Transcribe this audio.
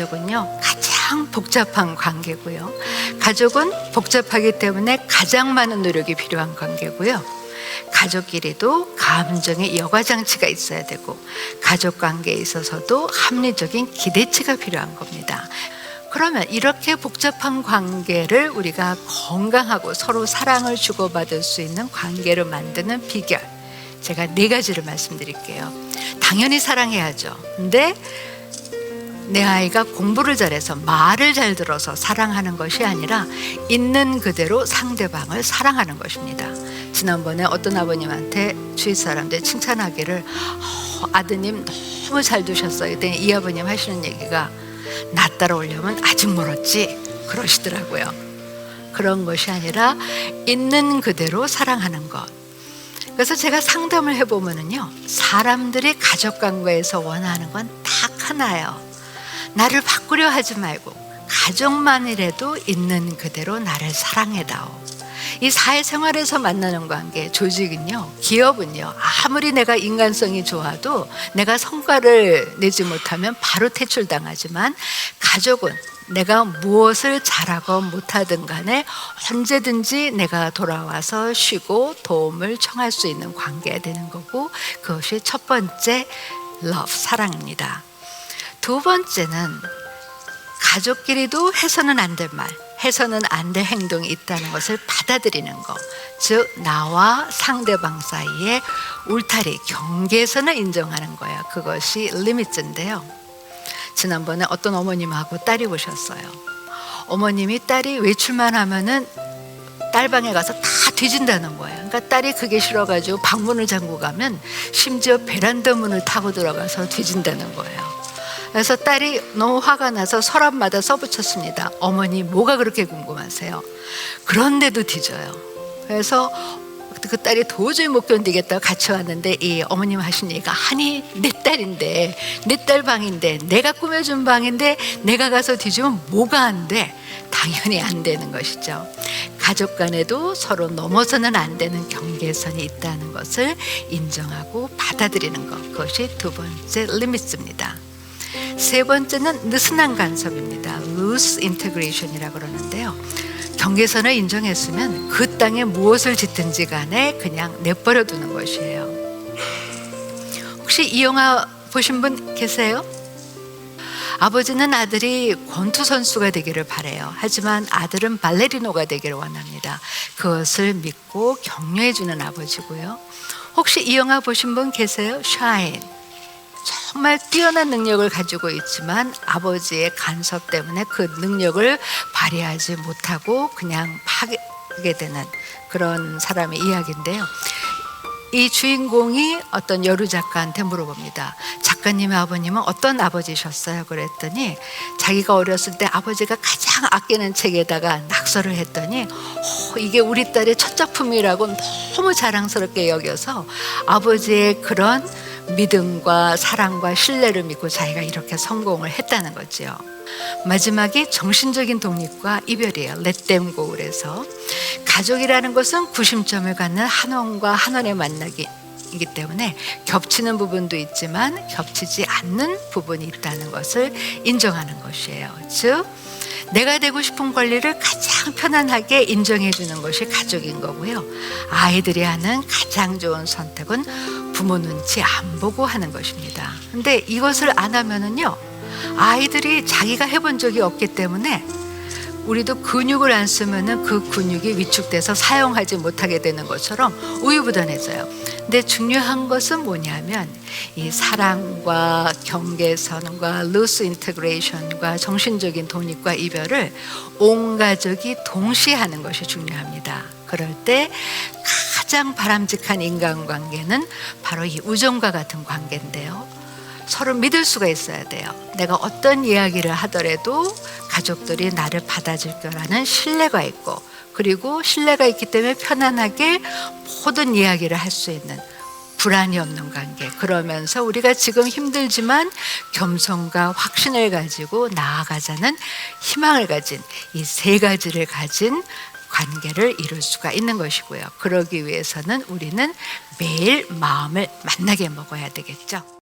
가족은요 가장 복잡한 관계고요. 가족은 복잡하기 때문에 가장 많은 노력이 필요한 관계고요. 가족끼리도 감정의 여과 장치가 있어야 되고 가족 관계에 있어서도 합리적인 기대치가 필요한 겁니다. 그러면 이렇게 복잡한 관계를 우리가 건강하고 서로 사랑을 주고받을 수 있는 관계로 만드는 비결 제가 네 가지를 말씀드릴게요. 당연히 사랑해야죠. 근데 내 아이가 공부를 잘해서 말을 잘 들어서 사랑하는 것이 아니라 있는 그대로 상대방을 사랑하는 것입니다. 지난번에 어떤 아버님한테 주위 사람들 칭찬하기를 어, 아드님 너무 잘 두셨어요. 그랬더니 이 아버님 하시는 얘기가 나 따라오려면 아직 멀었지 그러시더라고요. 그런 것이 아니라 있는 그대로 사랑하는 것. 그래서 제가 상담을 해보면은요, 사람들이 가족 관계에서 원하는 건 딱 하나예요. 나를 바꾸려 하지 말고 가족만이라도 있는 그대로 나를 사랑해다오. 이 사회생활에서 만나는 관계, 조직은요, 기업은요, 아무리 내가 인간성이 좋아도 내가 성과를 내지 못하면 바로 퇴출당하지만 가족은 내가 무엇을 잘하건 못하든 간에 언제든지 내가 돌아와서 쉬고 도움을 청할 수 있는 관계가 되는 거고 그것이 첫 번째 love, 사랑입니다. 두 번째는 가족끼리도 해서는 안 될 말, 해서는 안 될 행동이 있다는 것을 받아들이는 것. 즉, 나와 상대방 사이에 울타리, 경계선을 인정하는 거예요. 그것이 리미트인데요. 지난번에 어떤 어머님하고 딸이 오셨어요. 어머님이 딸이 외출만 하면은 딸방에 가서 다 뒤진다는 거예요. 그러니까 딸이 그게 싫어가지고 방문을 잠고 가면 심지어 베란다 문을 타고 들어가서 뒤진다는 거예요. 그래서 딸이 너무 화가 나서 서랍마다 써붙였습니다. 어머니 뭐가 그렇게 궁금하세요? 그런데도 뒤져요. 그래서 그 딸이 도저히 못 견디겠다고 같이 왔는데 이 어머님 하신 얘기가 아니 내 딸인데 내 딸 방인데 내가 꾸며준 방인데 내가 가서 뒤지면 뭐가 안 돼? 당연히 안 되는 것이죠. 가족 간에도 서로 넘어서는 안 되는 경계선이 있다는 것을 인정하고 받아들이는 것 그것이 두 번째 리미트입니다. 세 번째는 느슨한 간섭입니다. loose integration이라고 그러는데요. 경계선을 인정했으면 그 땅에 무엇을 짓든지 간에 그냥 내버려 두는 것이에요. 혹시 이 영화 보신 분 계세요? 아버지는 아들이 권투 선수가 되기를 바래요. 하지만 아들은 발레리노가 되기를 원합니다. 그것을 믿고 격려해 주는 아버지고요. 혹시 이 영화 보신 분 계세요? 샤인. 정말 뛰어난 능력을 가지고 있지만 아버지의 간섭 때문에 그 능력을 발휘하지 못하고 그냥 파게 되는 그런 사람의 이야기인데요. 이 주인공이 어떤 여류 작가한테 물어봅니다. 작가님의 아버님은 어떤 아버지셨어요? 그랬더니 자기가 어렸을 때 아버지가 가장 아끼는 책에다가 낙서를 했더니 어, 이게 우리 딸의 첫 작품이라고 너무 자랑스럽게 여겨서 아버지의 그런 믿음과 사랑과 신뢰를 믿고 자기가 이렇게 성공을 했다는 거죠. 마지막이 정신적인 독립과 이별이에요. Them go에서 가족이라는 것은 구심점을 갖는 한원과 한원의 만나기 이기 때문에 겹치는 부분도 있지만 겹치지 않는 부분이 있다는 것을 인정하는 것이에요. 즉 내가 되고 싶은 권리를 가장 편안하게 인정해 주는 것이 가족인 거고요. 아이들이 하는 가장 좋은 선택은 부모 눈치 안 보고 하는 것입니다. 근데 이것을 안 하면은요. 아이들이 자기가 해본 적이 없기 때문에 우리도 근육을 안 쓰면은 그 근육이 위축돼서 사용하지 못하게 되는 것처럼 우유부단해져요. 근데 중요한 것은 뭐냐면 이 사랑과 경계선과 루스 인테그레이션과 정신적인 독립과 이별을 온 가족이 동시에 하는 것이 중요합니다. 그럴 때 가장 바람직한 인간관계는 바로 이 우정과 같은 관계인데요. 서로 믿을 수가 있어야 돼요. 내가 어떤 이야기를 하더라도 가족들이 나를 받아줄 거라는 신뢰가 있고 그리고 신뢰가 있기 때문에 편안하게 모든 이야기를 할 수 있는 불안이 없는 관계. 그러면서 우리가 지금 힘들지만 겸손과 확신을 가지고 나아가자는 희망을 가진 이 세 가지를 가진 관계를 이룰 수가 있는 것이고요. 그러기 위해서는 우리는 매일 마음을 만나게 먹어야 되겠죠.